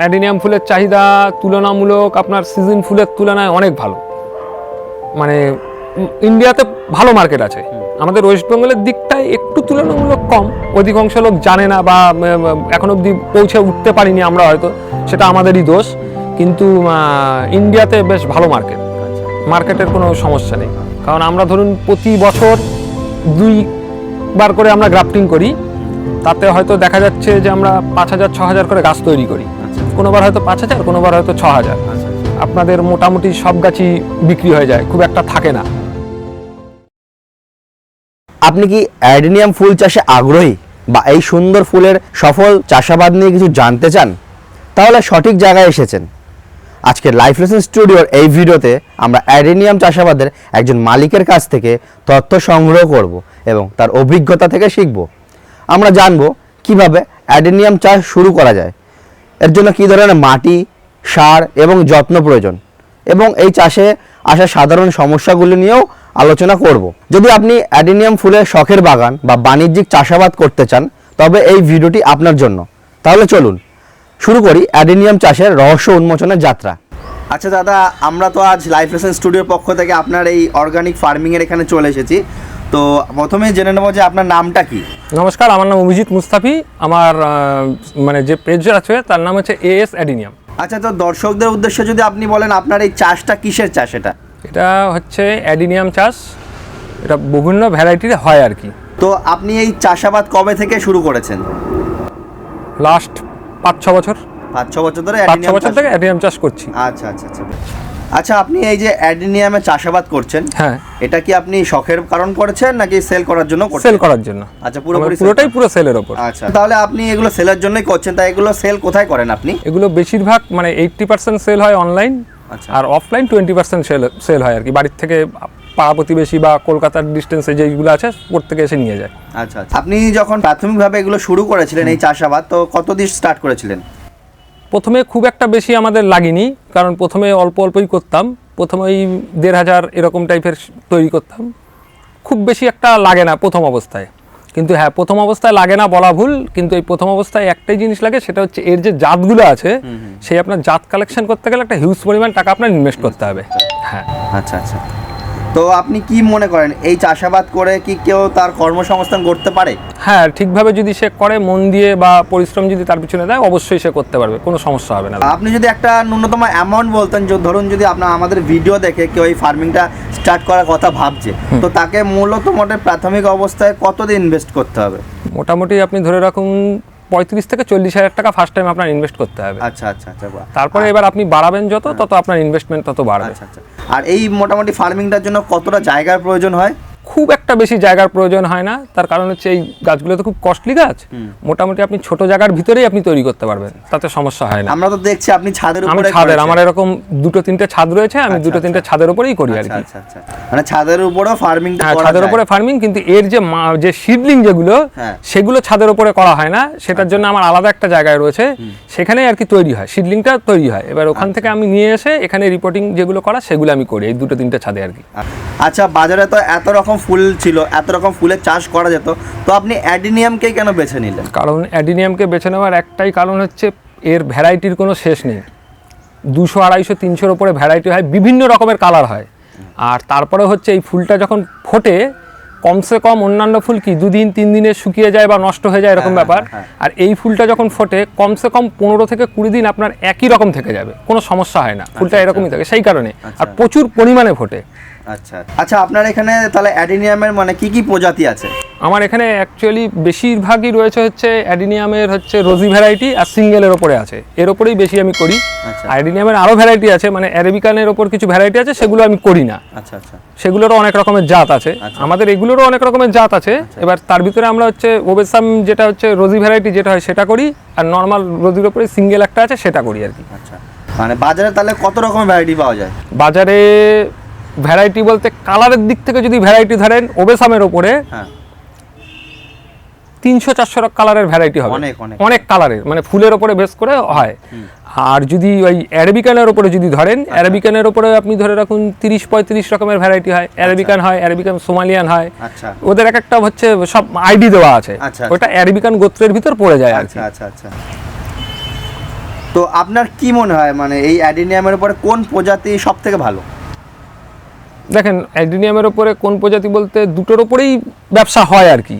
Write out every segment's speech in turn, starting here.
Adenium ফুলের চাহিদা তুলনামূলক আপনার সিজন ফুলের তুলনায় অনেক ভালো। মানে ইন্ডিয়াতে ভালো মার্কেট আছে। আমাদের ওয়েস্ট বেঙ্গলের দিকটায় একটু তুলনামূলক কম। অধিকাংশ লোক জানে না বা এখন অবধি পৌঁছে উঠতে পারিনি আমরা হয়তো সেটা আমাদেরই দোষ। কিন্তু ইন্ডিয়াতে বেশ ভালো মার্কেট। মার্কেটের কোনো সমস্যা নেই। কারণ আমরা ধরুন প্রতি বছর দুইবার করে আমরা গ্রাফটিং করি। তাতে হয়তো দেখা যাচ্ছে যে আমরা পাঁচ হাজার ছ হাজার করে গাছ তৈরি করি। কোনোবার হয়তো পাঁচ হাজার কোনোবার হয়তো ছ হাজার। আপনাদের মোটামুটি সব গাছই বিক্রি হয়ে যায় খুব একটা থাকে না। আপনি কি অ্যাডেনিয়াম ফুল চাষে আগ্রহী বা এই সুন্দর ফুলের সফল চাষাবাদ নিয়ে কিছু জানতে চান? তাহলে সঠিক জায়গায় এসেছেন। আজকের লাইফ লেসন স্টুডিওর এই ভিডিওতে আমরা অ্যাডেনিয়াম চাষাবাদের একজন মালিকের কাছ থেকে তথ্য সংগ্রহ করব এবং তার অভিজ্ঞতা থেকে শিখব। আমরা জানব কীভাবে অ্যাডেনিয়াম চাষ শুরু করা যায় এর জন্য কী ধরনের মাটি, সার এবং যত্ন প্রয়োজন? এবং এই চাষে আসা সাধারণ সমস্যাগুলি নিয়েও আলোচনা করব। যদি আপনি অ্যাডেনিয়াম ফুলের শখের বাগান বা বাণিজ্যিক চাষাবাদ করতে চান, তবে এই ভিডিওটি আপনার জন্য। তাহলে চলুন, শুরু করি অ্যাডেনিয়াম চাষের রহস্য উন্মোচনের যাত্রা। আচ্ছা দাদা, আমরা তো আজ লাইফ লেসন স্টুডিওর পক্ষ থেকে আপনার এই অর্গানিক ফার্মিংয়ের এখানে চলে এসেছি। তো প্রথমে জেনে নেব যে আপনার নামটা কি। নমস্কার আমার নাম অভিজিৎ মুস্তাফি। আমার মানে যে পেজ আছে তার নাম হচ্ছে এ এস অ্যাডিনিয়াম আচ্ছা তো দর্শকদের উদ্দেশ্যে যদি আপনি বলেন আপনার এই চাষটা কিসের চাষ এটা? এটা হচ্ছে অ্যাডিনিয়াম চাষ। এটা বিভিন্ন ভ্যারাইটির হয় আর কি। তো আপনি এই চাষাবাদ কবে থেকে শুরু করেছেন? লাস্ট পাঁচ ছ বছর। পাঁচ ছ বছর ধরে পাঁচ ছ বছর থেকে অ্যাডিনিয়াম চাষ করছি। আচ্ছা আচ্ছা আচ্ছা। আচ্ছা আপনি এই যে অ্যাডিনিয়ামে চাষাবাদ করছেন হ্যাঁ। এটা কি আপনি শখের কারণ করেছেন নাকি সেল করার জন্য করছেন? সেল করার জন্য। আচ্ছা পুরোপুরি পুরোটাই পুরো সেলের ওপর। আচ্ছা তাহলে আপনি এগুলো সেলের জন্যই করছেন তাই এগুলো সেল কোথায় করেন আপনি? এগুলো বেশিরভাগ মানে এইটটি পার্সেন্ট সেল হয় অনলাইন আচ্ছা। আর offline twenty percent sale sale হয় আর কি। বাড়ির থেকে পাড়া প্রতিবেশী বা কলকাতার ডিস্টেন্সে যেগুলো আছে প্রত্যেকে এসে নিয়ে যায়। আচ্ছা আচ্ছা। আপনি যখন প্রাথমিকভাবে এগুলো শুরু করেছিলেন এই চাষাবাদ তো কত দিন স্টার্ট করেছিলেন? প্রথমে খুব একটা বেশি আমাদের লাগেনি কারণ প্রথমে অল্প অল্পই করতাম প্রথমে ওই দেড় হাজার এরকম টাইপের তৈরি করতাম। খুব বেশি একটা লাগে না প্রথম অবস্থায়। কিন্তু হ্যাঁ প্রথম অবস্থায় লাগে না বলা ভুল কিন্তু এই প্রথম অবস্থায় একটাই জিনিস লাগে সেটা হচ্ছে এর যে জাতগুলো আছে সেই আপনার জাত কালেকশন করতে গেলে একটা হিউজ পরিমাণ টাকা আপনার ইনভেস্ট করতে হবে। হ্যাঁ। আচ্ছা আচ্ছা। তো আপনি কি মনে করেন এই চাষাবাদ করে কি কেউ তার কর্মসংস্থান করতে পারে? হ্যাঁ ঠিকভাবে যদি সে করে মন দিয়ে বা পরিশ্রম যদি তার পিছনে দেয় অবশ্যই সে করতে পারবে কোনো সমস্যা হবে না। আপনি যদি একটা ন্যূনতম অ্যামাউন্ট বলতেন যে ধরুন যদি আপনার আমাদের ভিডিও দেখে কেউ এই ফার্মিংটা স্টার্ট করার কথা ভাবছে তো তাকে মূলত মোটে প্রাথমিক অবস্থায় কতদিন ইনভেস্ট করতে হবে? মোটামুটি আপনি ধরে রাখুন পঁয়ত্রিশ থেকে চল্লিশ হাজার টাকা ফার্স্ট টাইম আপনার ইনভেস্ট করতে হবে। আচ্ছা আচ্ছা আচ্ছা তারপরে এবার আপনি বাড়াবেন যত তত আপনার ইনভেস্টমেন্ট তত বাড়বে। আচ্ছা আচ্ছা। আর এই মোটামুটি ফার্মিংটার জন্য কতটা জায়গার প্রয়োজন হয়? খুব একটা বেশি জায়গার প্রয়োজন হয় না। তার কারণ হচ্ছে এই গাছগুলো তো খুব কস্টলি গাছ। মোটামুটি আপনি ছোট জায়গার ভিতরেই আপনি তৈরি করতে পারবেন। তাতে সমস্যা হয় না। আমরা তো দেখছি আপনি ছাদের আমি ছাদের আমার এরকম দুটো তিনটে ছাদ রয়েছে আমি আচ্ছা, দুটো তিনটে আচ্ছা। ছাদের উপরেই করি আর আচ্ছা কি। মানে ছাদের উপরেও ফার্মিংটা হ্যাঁ করা ছাদের উপরে ফার্মিং কিন্তু এর যে যে সিডলিং যেগুলো হ্যাঁ। সেগুলো ছাদের উপরে করা হয় না। সেটার জন্য আমার আলাদা একটা জায়গায় রয়েছে। সেখানেই আর কি তৈরি হয় সিডলিংটা তৈরি হয়। এবার ওখান থেকে আমি নিয়ে এসে এখানে রিপোর্টিং যেগুলো করা সেগুলো আমি করি এই দুটো তিনটে ছাদে আর কি। আচ্ছা বাজারে তো এত রকম ফুল ছিল এত রকম ফুলের চাষ করা যেত তো আপনি অ্যাডিনিয়ামকেই কেন বেছে নিলেন? কারণ অ্যাডিনিয়ামকে বেছে নেওয়ার একটাই কারণ হচ্ছে এর ভ্যারাইটির কোনো শেষ নেই। দুশো আড়াইশো তিনশোর ওপরে ভ্যারাইটি হয় বিভিন্ন রকমের কালার হয়। আর তারপরে হচ্ছে এই ফুলটা যখন ফোটে কমসে কম অন্যান্য ফুল কি দুদিন তিন দিনে শুকিয়ে যায় বা নষ্ট হয়ে যায় এরকম হ্যাঁ, ব্যাপার। হ্যাঁ, আর এই ফুলটা যখন ফোটে কমসে কম পনেরো থেকে কুড়ি দিন আপনার একই রকম থেকে যাবে কোনো সমস্যা হয় না ফুলটা আচ্ছা, এরকমই থাকে সেই কারণে। আর আচ্ছা। প্রচুর পরিমাণে ফোটে। আচ্ছা আচ্ছা। আপনার এখানে তাহলে অ্যাডিনিয়ামের মানে কি কি প্রজাতি আছে? আমার এখানে অ্যাকচুয়ালি বেশিরভাগই রয়েছে হচ্ছে অ্যাডিনিয়ামের হচ্ছে রোজি ভ্যারাইটি আর সিঙ্গেলের ওপরে আছে। এর ওপরেই বেশি আমি করি। আচ্ছা। অ্যাডিনিয়ামের আরও ভ্যারাইটি আছে মানে অ্যারেবিকানের ওপর কিছু ভ্যারাইটি আছে সেগুলো আমি করি না। আচ্ছা আচ্ছা। সেগুলোরও অনেক রকমের জাত আছে। আচ্ছা। আমাদের এগুলোরও অনেক রকমের জাত আছে। এবার তার ভিতরে আমরা হচ্ছে ওবেসাম যেটা হচ্ছে রোজি ভ্যারাইটি যেটা হয় সেটা করি আর নর্মাল রোজির ওপরে সিঙ্গেল একটা আছে সেটা করি আর কি। আচ্ছা। মানে বাজারে তাহলে কত রকমের ভ্যারাইটি পাওয়া যায়? বাজারে ভ্যারাইটি বলতে কালারের দিক থেকে যদি ভ্যারাইটি ধরেন ওবেসামের ওপরে হ্যাঁ। তিনশো চারশো কালারের ভ্যারাইটি হবে। অনেক, কালারের মানে ফুলের ওপরে বেস করে হয়। আর যদি ওই অ্যারাবিকানের ওপরে যদি ধরেন আচ্ছা। অ্যারাবিকানের ওপরে আপনি ধরে রাখুন তিরিশ পঁয়ত্রিশ রকমের ভ্যারাইটি হয়। অ্যারাবিকান হয় অ্যারাবিকান সোমালিয়ান হয়। আচ্ছা। ওদের এক একটা হচ্ছে সব আইডি দেওয়া আছে। আচ্ছা, ওটা অ্যারাবিকান গোত্রের ভিতর পড়ে যায় আচ্ছা আচ্ছা আচ্ছা। তো আপনার কি মনে হয় মানে এই অ্যাডিনিয়ামের উপরে কোন প্রজাতি সব থেকে ভালো? দেখেন অ্যাডিনিয়ামের ওপরে কোন প্রজাতি বলতে দুটোর ওপরেই ব্যবসা হয় আর কি।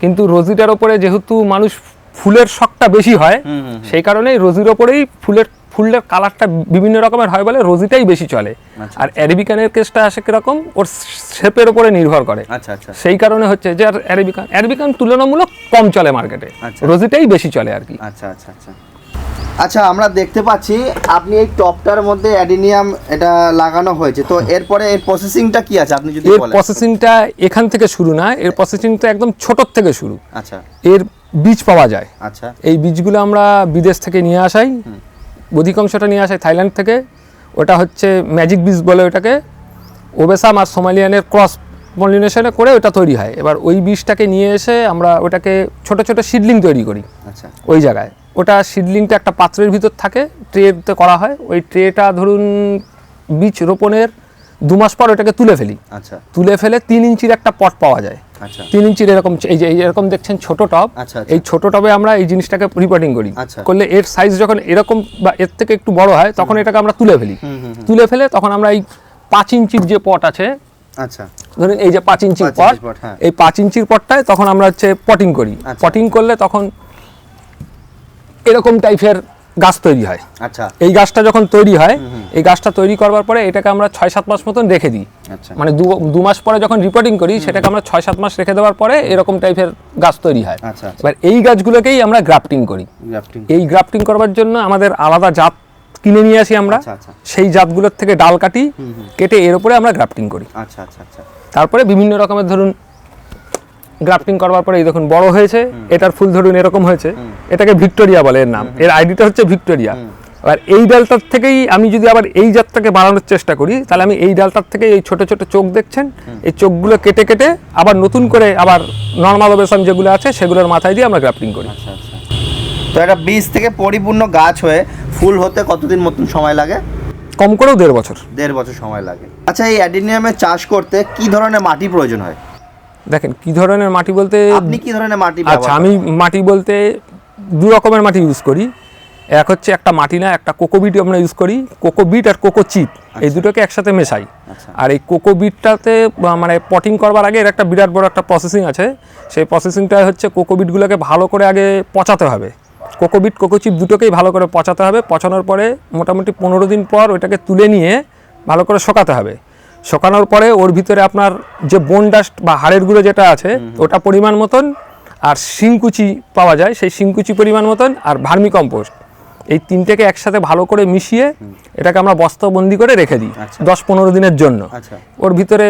কিন্তু রোজিটার ওপরে যেহেতু মানুষ ফুলের শখটা বেশি হয় সেই কারণেই রোজির ওপরেই ফুলের ফুলের কালারটা বিভিন্ন রকমের হয় বলে রোজিটাই বেশি চলে। আচ্ছা। আর অ্যারেবিকানের কেসটা আসে কীরকম? ওর শেপের ওপরে নির্ভর করে। আচ্ছা আচ্ছা। সেই কারণে হচ্ছে যে আর অ্যারেবিকান অ্যারেবিকান তুলনামূলক কম চলে মার্কেটে। আচ্ছা। রোজিটাই বেশি চলে আর কি। আচ্ছা আচ্ছা আচ্ছা। আচ্ছা আমরা দেখতে পাচ্ছি আপনি এই টপটার মধ্যে অ্যাডিনিয়াম এটা লাগানো হয়েছে। তো এরপরে এর প্রসেসিংটা কি আছে? আপনি যদি এর প্রসেসিংটা এখান থেকে শুরু না এর প্রসেসিংটা একদম ছোটোর থেকে শুরু। আচ্ছা। এর বীজ পাওয়া যায়। আচ্ছা। এই বীজগুলো আমরা বিদেশ থেকে নিয়ে আসাই অধিকাংশটা নিয়ে আসাই থাইল্যান্ড থেকে। ওটা হচ্ছে ম্যাজিক বীজ বলে ওটাকে। ওবেসাম আর সোমালিয়ানের ক্রস পলিনেশনে করে ওটা তৈরি হয়। এবার ওই বীজটাকে নিয়ে এসে আমরা ওটাকে ছোট ছোট সিডলিং তৈরি করি। আচ্ছা। ওই জায়গায়। ওটা সিডলিংটা একটা পাত্রের ভিতর থাকে ট্রেতে করা হয়। ওই ট্রেটা ধরুন বীজ রোপণের দু মাস পর ওটাকে তুলে ফেলি। আচ্ছা। তুলে ফেলে তিন ইঞ্চির একটা পট পাওয়া যায়। আচ্ছা। তিন ইঞ্চির এরকম এই যে এরকম দেখছেন ছোট টব আচ্ছা, আচ্ছা। এই ছোট টবে আমরা এই জিনিসটাকে রিপোর্টিং করি। আচ্ছা। করলে এর সাইজ যখন এরকম বা এর থেকে একটু বড় হয় তখন এটাকে আমরা তুলে ফেলি। তুলে ফেলে তখন আমরা এই পাঁচ ইঞ্চির যে পট আছে আচ্ছা। ধরুন এই যে পাঁচ ইঞ্চির পট হ্যাঁ। এই পাঁচ ইঞ্চির পটটায় তখন আমরা হচ্ছে পটিং করি। পটিং করলে তখন এরকম টাইপের গাছ তৈরি হয়। আচ্ছা। এই গাছটা যখন তৈরি হয় এই গাছটা তৈরি করবার পরে এটাকে আমরা ছয় সাত মাস মতন রেখে দিই। আচ্ছা। মানে দু মাস পরে যখন রিপোর্টিং করি সেটাকে আমরা ছয় সাত মাস রেখে দেওয়ার পরে এরকম টাইপের গাছ তৈরি হয়। আচ্ছা আচ্ছা। এবার এই গাছগুলোকেই আমরা গ্রাফটিং করি। গ্রাফটিং এই গ্রাফটিং করবার জন্য আমাদের আলাদা জাত কিনে নিয়ে আসি আমরা। আচ্ছা। সেই জাতগুলোর থেকে ডাল কাটি কেটে এর উপরে আমরা গ্রাফটিং করি। আচ্ছা আচ্ছা আচ্ছা। তারপরে বিভিন্ন রকমের ধরুন গ্রাফটিং করবার পরে এই দেখুন বড় হয়েছে এটার ফুল ধরুন এরকম হয়েছে এটাকে ভিক্টোরিয়া বলে এর নাম। এর আইডিটা হচ্ছে ভিক্টোরিয়া। এবার এই ডালটার থেকেই আমি যদি আবার এই জাতটাকে বাড়ানোর চেষ্টা করি তাহলে আমি এই ডালটার থেকে এই ছোট ছোট চোখ দেখছেন? এই চোখগুলো কেটে কেটে আবার নতুন করে আবার নর্মাল ওবেশন যেগুলো আছে সেগুলোর মাথায় দিয়ে আমরা গ্রাফটিং করি। আচ্ছা আচ্ছা। তো একটা বীজ থেকে পরিপূর্ণ গাছ হয়ে ফুল হতে কতদিন মতন সময় লাগে? কম করেও দেড় বছর। দেড় বছর সময় লাগে। আচ্ছা এই অ্যাডিনিয়ামের চাষ করতে কি ধরনের মাটি প্রয়োজন হয়? দেখেন কি ধরনের মাটি বলতে আপনি কি ধরনের মাটি আচ্ছা আমি মাটি বলতে দু রকমের মাটি ইউজ করি। এক হচ্ছে একটা মাটি না একটা কোকোবিট আমরা ইউজ করি কোকোবিট আর কোকো চিপ এই দুটোকে একসাথে মেশাই। আচ্ছা। আর এই কোকোবিটটাতে মানে পটিং করবার আগে এর একটা বিরাট বড় একটা প্রসেসিং আছে। সেই প্রসেসিংটা হচ্ছে কোকোবিটগুলোকে ভালো করে আগে পচাতে হবে। কোকোবিট কোকোচিপ দুটোকেই ভালো করে পচাতে হবে। পচানোর পরে মোটামুটি পনেরো দিন পর ওইটাকে তুলে নিয়ে ভালো করে শোকাতে হবে। শোকানোর পরে ওর ভিতরে আপনার যে বোন ডাস্ট বা হাড়ের গুঁড়ো যেটা আছে ওটা পরিমাণ মতন আর শিংকুচি পাওয়া যায় সেই শিংকুচি পরিমাণ মতন আর ভার্মি কম্পোস্ট। এই তিনটেকে একসাথে ভালো করে মিশিয়ে এটাকে আমরা বস্তাবন্দি করে রেখে দিই আচ্ছা। দশ পনেরো দিনের জন্য। আচ্ছা। ওর ভিতরে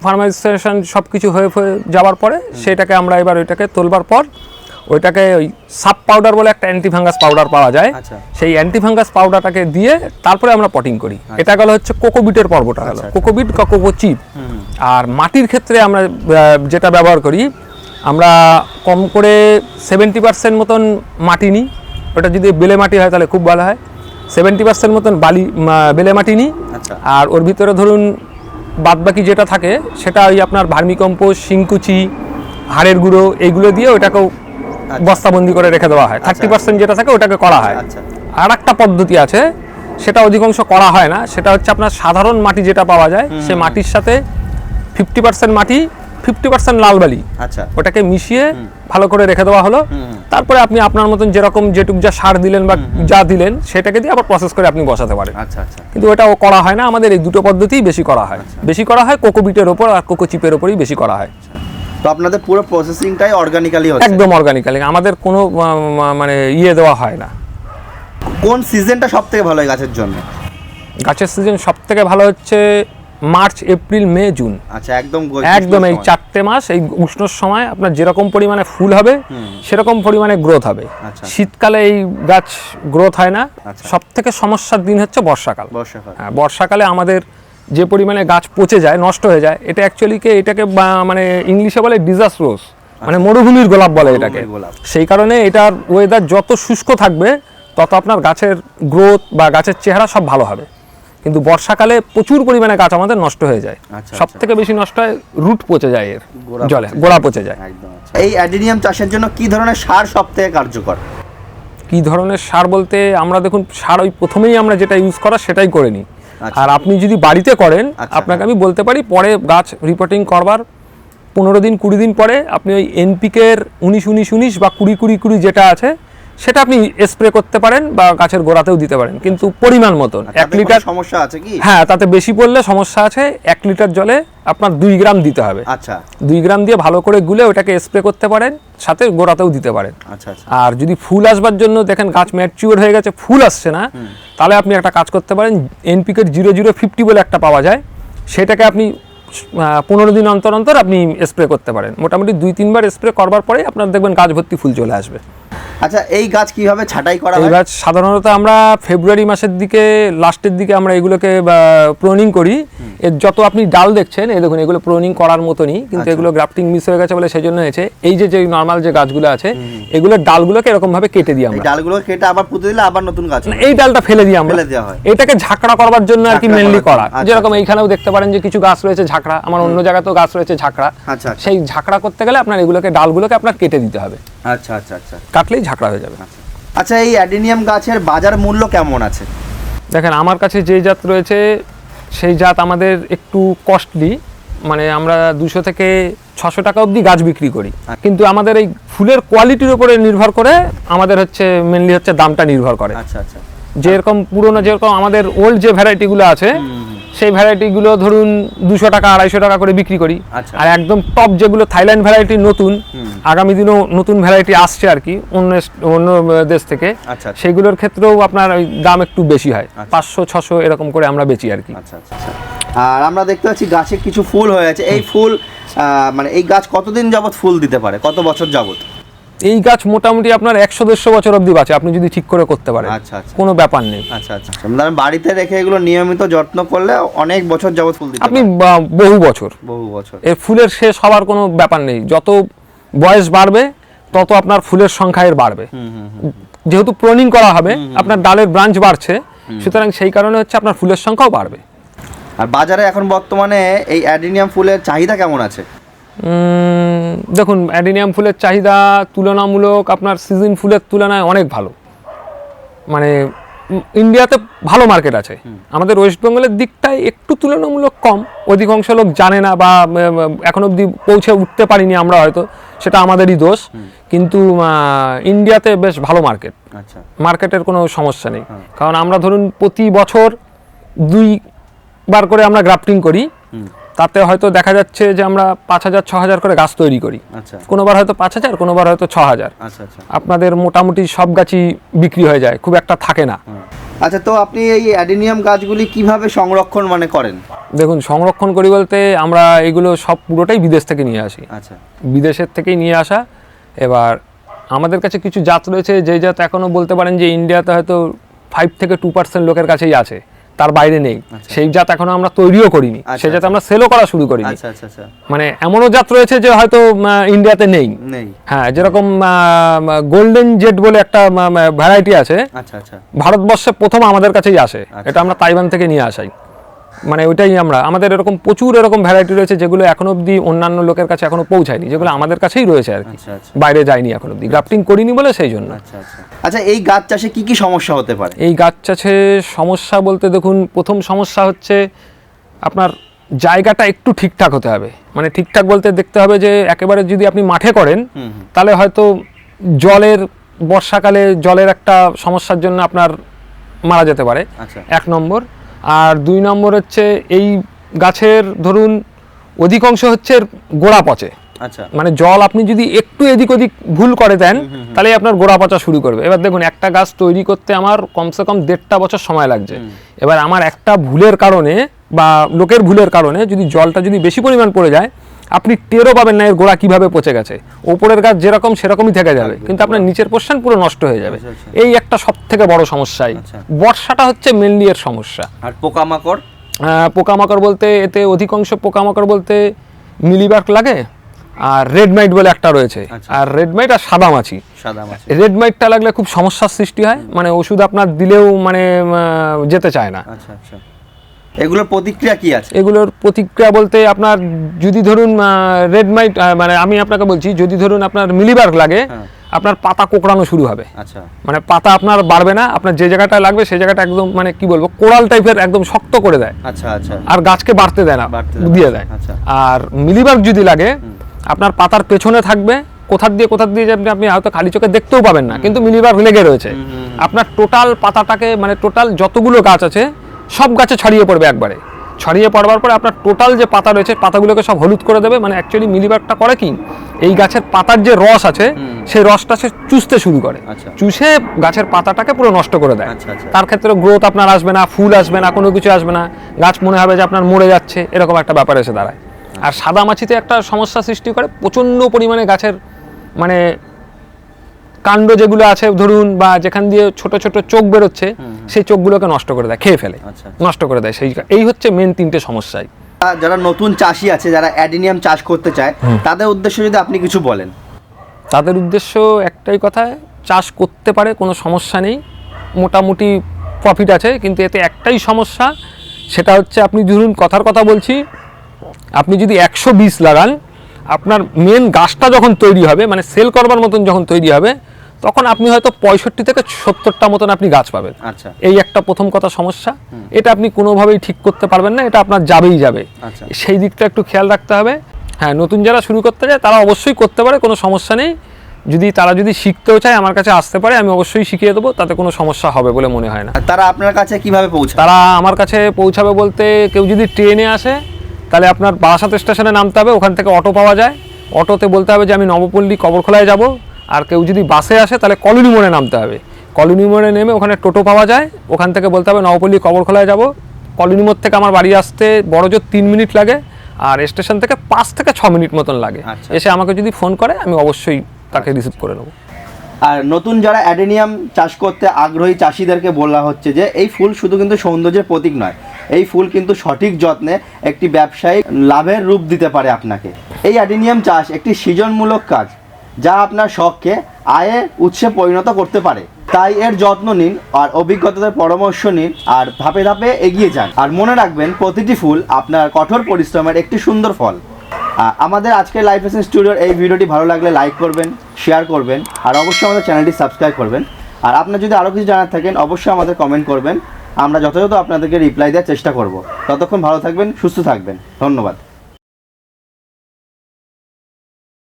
ফার্মাইজেশন সব কিছু হয়ে হয়ে যাওয়ার পরে সেটাকে আমরা এবার ওইটাকে তোলবার পর ওইটাকে ওই সাব পাউডার বলে একটা অ্যান্টিফাঙ্গাস পাউডার পাওয়া যায়। আচ্ছা। সেই অ্যান্টিফাঙ্গাস পাউডারটাকে দিয়ে তারপরে আমরা পটিং করি। এটা গেল হচ্ছে কোকোবিটের পর্বটা গেল। আচ্ছা। কোকোবিট বা কোকো চিপ আর মাটির ক্ষেত্রে আমরা যেটা ব্যবহার করি আমরা কম করে সেভেন্টি পার্সেন্ট মতন মাটি নিই। ওটা যদি বেলে মাটি হয় তাহলে খুব ভালো হয়। সেভেন্টি পার্সেন্ট মতন বালি বেলে মাটি নিই। আচ্ছা। আর ওর ভিতরে ধরুন বাদবাকি যেটা থাকে সেটা ওই আপনার ভার্মিকম্পোস্ট শিংকুচি হাড়ের গুঁড়ো এইগুলো দিয়ে ওটাকেও বস্তাবন্দি করে রেখে দেওয়া হয়। থার্টি পার্সেন্ট যেটা থাকে ওটাকে করা হয়। আচ্ছা। আর একটা পদ্ধতি আছে সেটা অধিকাংশ করা হয় না। সেটা হচ্ছে আপনার সাধারণ মাটি যেটা পাওয়া যায় সে মাটির সাথে ফিফটি পার্সেন্ট মাটি ফিফটি পার্সেন্ট লাল বালি। আচ্ছা। ওটাকে মিশিয়ে ভালো করে রেখে দেওয়া হলো। তারপরে আপনি আপনার মতন যেরকম যেটুক যা সার দিলেন বা যা দিলেন সেটাকে দিয়ে আবার প্রসেস করে আপনি বসাতে পারেন। আচ্ছা আচ্ছা। কিন্তু ওটাও করা হয় না। আমাদের এই দুটো পদ্ধতিই বেশি করা হয়। বেশি করা হয় কোকোবিটের ওপর আর কোকো চিপের ওপরই বেশি করা হয়। তো আপনাদের পুরো প্রসেসিংটাই অর্গানিক্যালি হচ্ছে। একদম অর্গানিক্যালি আমাদের কোনো মানে ইয়ে দেওয়া হয় না। কোন সিজনটা সব থেকে ভালো হয় গাছের জন্য? গাছের সিজন সব থেকে ভালো হচ্ছে মার্চ এপ্রিল মে জুন আচ্ছা একদম একদম এই চারটে মাস এই উষ্ণর সময় আপনার যেরকম পরিমাণে ফুল হবে সেরকম পরিমাণে গ্রোথ হবে। আচ্ছা। শীতকালে এই গাছ গ্রোথ হয় না। আচ্ছা। সব থেকে সমস্যার দিন হচ্ছে বর্ষাকাল। বর্ষাকাল। হ্যাঁ বর্ষাকালে আমাদের যে পরিমাণে গাছ পচে যায় নষ্ট হয়ে যায় এটা অ্যাকচুয়ালিকে এটাকে বা- মানে ইংলিশে বলে ডিজাস্ট্রোস মানে মরুভূমির গোলাপ বলে এটাকে। সেই কারণে এটার ওয়েদার যত শুষ্ক থাকবে তত আপনার গাছের গ্রোথ বা গাছের চেহারা সব ভালো হবে। কিন্তু বর্ষাকালে প্রচুর পরিমাণে গাছ আমাদের নষ্ট হয়ে যায়। আচ্ছা, সব থেকে বেশি নষ্ট হয় রুট পচে যায় এর জলে গোড়া পচে যায়। আচ্ছা। এই অ্যাডিনিয়াম চাষের জন্য কি ধরনের সার সব থেকে কার্যকর? কি ধরনের সার বলতে আমরা দেখুন সার ওই প্রথমেই আমরা যেটা ইউজ করা সেটাই করে নিই। আচ্ছা। আর আপনি যদি বাড়িতে করেন আচ্ছা, আপনাকে আমি বলতে পারি পরে গাছ রিপোর্টিং করবার পনেরো দিন কুড়ি দিন পরে আপনি ওই এনপিকের উনিশ উনিশ উনিশ বা কুড়ি কুড়ি কুড়ি যেটা আছে সেটা আপনি স্প্রে করতে পারেন বা গাছের গোড়াতেও দিতে পারেন কিন্তু পরিমাণ মতন। এক লিটার সমস্যা আছে কি? হ্যাঁ তাতে বেশি পড়লে সমস্যা আছে। এক লিটার জলে আপনার দুই গ্রাম দিতে হবে। আচ্ছা। দুই গ্রাম দিয়ে ভালো করে গুলে ওটাকে স্প্রে করতে পারেন সাথে গোড়াতেও দিতে পারেন। আচ্ছা আচ্ছা। আর যদি ফুল আসবার জন্য দেখেন গাছ ম্যাচিওর হয়ে গেছে ফুল আসছে না তাহলে আপনি একটা কাজ করতে পারেন এনপিকের জিরো জিরো ফিফটি বলে একটা পাওয়া যায়। সেটাকে আপনি পনেরো দিন অন্তর অন্তর আপনি স্প্রে করতে পারেন। মোটামুটি দুই তিনবার স্প্রে করবার পরে আপনার দেখবেন গাছ ভর্তি ফুল চলে আসবে। আচ্ছা এই গাছ কীভাবে ছাঁটাই করা এই হয়? গাছ সাধারণত আমরা ফেব্রুয়ারি মাসের দিকে লাস্টের দিকে আমরা এগুলোকে প্রোনিং করি। এর যত আপনি ডাল দেখছেন এই দেখুন এগুলো প্রোনিং করার মতনই কিন্তু আচ্ছা। এগুলো গ্রাফটিং মিস হয়ে গেছে বলে সেই জন্য হয়েছে এই যে যে নর্মাল যে গাছগুলো আছে এগুলোর ডালগুলোকে এরকম ভাবে কেটে দিই আমরা। ডালগুলো কেটে আবার পুঁতে দিলে আবার নতুন গাছ এই ডালটা ফেলে দিই আমরা। ফেলে দেওয়া হয়। এটাকে ঝাঁকড়া করবার জন্য আর কি মেনলি করা। আচ্ছা, যেরকম। এইখানেও দেখতে পারেন যে কিছু গাছ রয়েছে ঝাঁকড়া আমার অন্য জায়গাতেও গাছ রয়েছে ঝাঁকড়া। আচ্ছা। সেই ঝাঁকড়া করতে গেলে আপনার এগুলোকে ডালগুলোকে আপনার কেটে দিতে হবে। আচ্ছা আচ্ছা আচ্ছা। কাটলেই ঝাঁকড়া হয়ে যাবে। আচ্ছা এই অ্যাডিনিয়াম গাছের বাজার মূল্য কেমন আছে? দেখেন আমার কাছে যে জাত রয়েছে সেই জাত আমাদের একটু কস্টলি মানে আমরা দুশো থেকে ছশো টাকা অবধি গাছ বিক্রি করি। কিন্তু আমাদের এই ফুলের কোয়ালিটির উপরে নির্ভর করে আমাদের হচ্ছে মেনলি হচ্ছে দামটা নির্ভর করে। আচ্ছা আচ্ছা। যেরকম পুরোনো যেরকম আমাদের ওল্ড যে ভ্যারাইটিগুলো আছে সেই ভ্যারাইটিগুলো ধরুন দুশো টাকা আড়াইশো টাকা করে বিক্রি করি। আচ্ছা। আর একদম টপ যেগুলো থাইল্যান্ড ভ্যারাইটি নতুন আগামী দিনেও নতুন ভ্যারাইটি আসছে আর কি অন্য অন্য দেশ থেকে। আচ্ছা। সেইগুলোর ক্ষেত্রেও আপনার ওই দাম একটু বেশি হয় পাঁচশো ছশো এরকম করে আমরা বেচি আর কি। আচ্ছা আচ্ছা আচ্ছা। আর আমরা দেখতে পাচ্ছি গাছে কিছু ফুল হয়ে আছে। এই ফুল আহ, মানে এই গাছ কতদিন যাবত ফুল দিতে পারে? কত বছর যাবত এই গাছ মোটামুটি আপনার একশো দেড়শো বছর অবধি বাঁচে আপনি যদি ঠিক করে করতে পারেন। আচ্ছা, আচ্ছা। কোনো ব্যাপার নেই। আচ্ছা আচ্ছা মানে বাড়িতে রেখে এগুলো নিয়মিত যত্ন করলে অনেক বছর যাবত ফুল দিতে আপনি বহু বছর। বহু বছর। এর ফুলের শেষ হওয়ার কোনো ব্যাপার নেই। যত বয়স বাড়বে তত আপনার ফুলের সংখ্যা এর বাড়বে। যেহেতু প্রনিং করা হবে আপনার ডালের ব্রাঞ্চ বাড়ছে সুতরাং সেই কারণে হচ্ছে আপনার ফুলের সংখ্যাও বাড়বে। আর বাজারে এখন বর্তমানে এই অ্যাডিনিয়াম ফুলের চাহিদা কেমন আছে? দেখুন অ্যাডিনিয়াম ফুলের চাহিদা তুলনামূলক আপনার সিজন ফুলের তুলনায় অনেক ভালো। মানে ইন্ডিয়াতে ভালো মার্কেট আছে। আমাদের ওয়েস্ট বেঙ্গলের দিকটায় একটু তুলনামূলক কম। অধিকাংশ লোক জানে না বা এখন অবধি পৌঁছে উঠতে পারিনি আমরা হয়তো সেটা আমাদেরই দোষ। কিন্তু ইন্ডিয়াতে বেশ ভালো মার্কেট। আচ্ছা। মার্কেটের কোনো সমস্যা নেই। কারণ আমরা ধরুন প্রতি বছর দুই বার করে আমরা গ্রাফটিং করি। তাতে হয়তো দেখা যাচ্ছে যে আমরা পাঁচ হাজার ছ হাজার করে গাছ তৈরি করি। আচ্ছা। কোনোবার হয়তো পাঁচ হাজার কোনোবার হয়তো ছ হাজার। আচ্ছা আচ্ছা। আপনাদের মোটামুটি সব গাছই বিক্রি হয়ে যায় খুব একটা থাকে না। আচ্ছা তো আপনি এই অ্যাডিনিয়াম গাছগুলি কীভাবে সংরক্ষণ মানে করেন? দেখুন সংরক্ষণ করি বলতে আমরা এগুলো সব পুরোটাই বিদেশ থেকে নিয়ে আসি। আচ্ছা। বিদেশের থেকেই নিয়ে আসা। এবার আমাদের কাছে কিছু জাত রয়েছে যে জাত এখনও বলতে পারেন যে ইন্ডিয়াতে হয়তো ফাইভ থেকে টু পার্সেন্ট লোকের কাছেই আছে। তার বাইরে নেই। সেই জাত এখনও আমরা তৈরিও করিনি। আচ্ছা, সেই জাত আমরা সেলও করা শুরু করিনি। আচ্ছা আচ্ছা আচ্ছা। মানে এমনও জাত রয়েছে যে হয়তো ইন্ডিয়াতে নেই। হ্যাঁ যেরকম গোল্ডেন জেট বলে একটা ভ্যারাইটি আছে। আচ্ছা আচ্ছা। ভারতবর্ষে প্রথম আমাদের কাছেই আসে। এটা আমরা তাইওয়ান থেকে নিয়ে আসাই। মানে ওইটাই আমরা আমাদের এরকম প্রচুর এরকম ভ্যারাইটি রয়েছে যেগুলো এখনও অবধি অন্যান্য লোকের কাছে এখনও পৌঁছায়নি যেগুলো আমাদের কাছেই রয়েছে আর কি। আচ্ছা আচ্ছা। বাইরে যায়নি এখন অবধি গ্রাফটিং করিনি বলে সেই জন্য। আচ্ছা আচ্ছা। এই গাছ চাষে কি কি সমস্যা হতে পারে? এই গাছ চাষে সমস্যা বলতে দেখুন প্রথম সমস্যা হচ্ছে আপনার জায়গাটা একটু ঠিকঠাক হতে হবে। মানে ঠিকঠাক বলতে দেখতে হবে যে একেবারে যদি আপনি মাঠে করেন তাহলে হয়তো জলের বর্ষাকালে জলের একটা সমস্যার জন্য আপনার মারা যেতে পারে। এক নম্বর। আর দুই নম্বর হচ্ছে এই গাছের ধরুন অধিকাংশ হচ্ছে গোড়া পচে। আচ্ছা। মানে জল আপনি যদি একটু এদিক ওদিক ভুল করে দেন তাহলে আপনার গোড়া পচা শুরু করবে। এবার দেখুন একটা গাছ তৈরি করতে আমার কমসে কম দেড়টা বছর সময় লাগছে। এবার আমার একটা ভুলের কারণে বা লোকের ভুলের কারণে যদি জলটা যদি বেশি পরিমাণ পড়ে যায় আপনি টেরও পাবেন না এর গোড়া কীভাবে পচে গেছে। ওপরের গাছ যেরকম সেরকমই থেকে যাবে। কিন্তু আপনার নিচের পোর্শন পুরো নষ্ট হয়ে যাবে। আচ্ছা, আচ্ছা। এই একটা সব থেকে বড় সমস্যাই। আচ্ছা। বর্ষাটা হচ্ছে মেনলি এর সমস্যা। আর পোকামাকড়? পোকামাকড় বলতে এতে অধিকাংশ পোকামাকড় বলতে মিলিবার্ক লাগে আর রেড মাইট বলে একটা রয়েছে। আর রেড মাইট আর সাদা মাছি। সাদা মাছ। রেড মাইটটা লাগলে খুব সমস্যার সৃষ্টি হয় মানে ওষুধ আপনার দিলেও মানে যেতে চায় না। আচ্ছা আচ্ছা। এগুলোর প্রতিক্রিয়া কি আছে? এগুলোর প্রতিক্রিয়া বলতে আপনার যদি ধরুন রেড মাইট মানে আমি আপনাকে বলছি যদি ধরুন আপনার মিলিবার্ক লাগে হ্যাঁ। আপনার পাতা কোকড়ানো শুরু হবে। আচ্ছা। মানে পাতা আপনার বাড়বে না আপনার যে জায়গাটা লাগবে সেই জায়গাটা একদম মানে কি বলব কোড়াল টাইপের একদম শক্ত করে দেয়। আচ্ছা আচ্ছা। আর গাছকে বাড়তে দেয় না দেয় দিয়ে। আচ্ছা। আর মিলিবাগ যদি লাগে আপনার পাতার পেছনে থাকবে কোথার দিয়ে কোথার দিয়ে যাবে আপনি হয়তো খালি চোখে দেখতেও পাবেন না কিন্তু মিলিবাগ লেগে রয়েছে। আপনার টোটাল পাতাটাকে মানে টোটাল যতগুলো গাছ আছে সব গাছে ছড়িয়ে পড়বে একবারে। ছড়িয়ে পড়বার পরে আপনার টোটাল যে পাতা রয়েছে পাতাগুলোকে সব হলুদ করে দেবে। মানে অ্যাকচুয়ালি মিলিবাগটা করে কি এই গাছের পাতার যে রস আছে সেই রসটা সে চুষতে শুরু করে। আচ্ছা। চুষে গাছের পাতাটাকে পুরো নষ্ট করে দেয়। আচ্ছা, আচ্ছা। তার ক্ষেত্রে গ্রোথ আপনার আসবে না ফুল আসবে না কোনো কিছু আসবে না। গাছ মনে হবে যে আপনার মরে যাচ্ছে এরকম একটা ব্যাপার এসে দাঁড়ায়। আর সাদা মাছিতে একটা সমস্যা সৃষ্টি করে প্রচণ্ড পরিমাণে গাছের মানে কাণ্ড যেগুলো আছে ধরুন বা যেখান দিয়ে ছোট ছোট চোখ বেরোচ্ছে সেই চোখগুলোকে নষ্ট করে দেয় খেয়ে ফেলে। আচ্ছা। নষ্ট করে দেয় সেই এই হচ্ছে মেন তিনটে সমস্যাই। যারা নতুন চাষি আছে যারা অ্যাডিনিয়াম চাষ করতে চায় তাদের উদ্দেশ্যে যদি আপনি কিছু বলেন। তাদের উদ্দেশ্য একটাই কথা চাষ করতে পারে কোনো সমস্যা নেই মোটামুটি প্রফিট আছে কিন্তু এতে একটাই সমস্যা সেটা হচ্ছে আপনি ধরুন কথার কথা বলছি আপনি যদি একশো বিশ লাগান আপনার মেন গাছটা যখন তৈরি হবে মানে সেল করবার মতন যখন তৈরি হবে তখন আপনি হয়তো পঁয়ষট্টি থেকে সত্তরটা মতন আপনি গাছ পাবেন। আচ্ছা। এই একটা প্রথম কথা সমস্যা। এটা আপনি কোনোভাবেই ঠিক করতে পারবেন না এটা আপনার যাবেই যাবে। আচ্ছা। সেই দিকটা একটু খেয়াল রাখতে হবে। হ্যাঁ নতুন যারা শুরু করতে চায় তারা অবশ্যই করতে পারে কোনো সমস্যা নেই। যদি তারা যদি শিখতেও চায় আমার কাছে আসতে পারে আমি অবশ্যই শিখিয়ে দেবো তাতে কোনো সমস্যা হবে বলে মনে হয় না। তারা আপনার কাছে কীভাবে পৌঁছায় তারা আমার কাছে পৌঁছাবে বলতে কেউ যদি ট্রেনে আসে তাহলে আপনার বারাসাত স্টেশনে নামতে হবে ওখান থেকে অটো পাওয়া যায়। অটোতে বলতে হবে যে আমি নবপল্লী কবরখোলায় যাব। আর কেউ যদি বাসে আসে তাহলে কলোনি মোড়ে নামতে হবে। কলোনি মোড়ে নেমে ওখানে টোটো পাওয়া যায়। ওখান থেকে বলতে হবে নবপল্লী কবরখোলায় যাব। কলোনি মোড় থেকে আমার বাড়ি আসতে বড় জোর তিন মিনিট লাগে আর স্টেশন থেকে পাঁচ থেকে ছ মিনিট মতন লাগে। আচ্ছা। এসে আমাকে যদি ফোন করে আমি অবশ্যই তাকে রিসিভ করে নেব। আর নতুন যারা অ্যাডেনিয়াম চাষ করতে আগ্রহী চাষিদেরকে বলা হচ্ছে যে এই ফুল শুধু কিন্তু সৌন্দর্যের প্রতীক নয় এই ফুল কিন্তু সঠিক যত্নে একটি ব্যবসায়িক লাভের রূপ দিতে পারে আপনাকে। এই অ্যাডেনিয়াম চাষ একটি সৃজনমূলক কাজ। যা আপনার শখকে আয়ে উৎসে পরিণত করতে পারে। তাই এর যত্ন নিন আর অভিজ্ঞতাদের পরামর্শ নিন আর ধাপে ধাপে এগিয়ে যান। আর মনে রাখবেন, প্রতিটি ফুল আপনার কঠোর পরিশ্রমের একটি সুন্দর ফল। আমাদের আজকের লাইফ লেসন স্টুডিওর এই ভিডিওটি ভালো লাগলে লাইক করবেন শেয়ার করবেন, আর অবশ্যই আমাদের চ্যানেলটি সাবস্ক্রাইব করবেন। আর আপনার যদি আরও কিছু জানার থাকেন, অবশ্যই আমাদের কমেন্ট করবেন। আমরা যথাযথ আপনাদেরকে রিপ্লাই দেওয়ার চেষ্টা করব। ততক্ষণ ভালো থাকবেন, সুস্থ থাকবেন। ধন্যবাদ।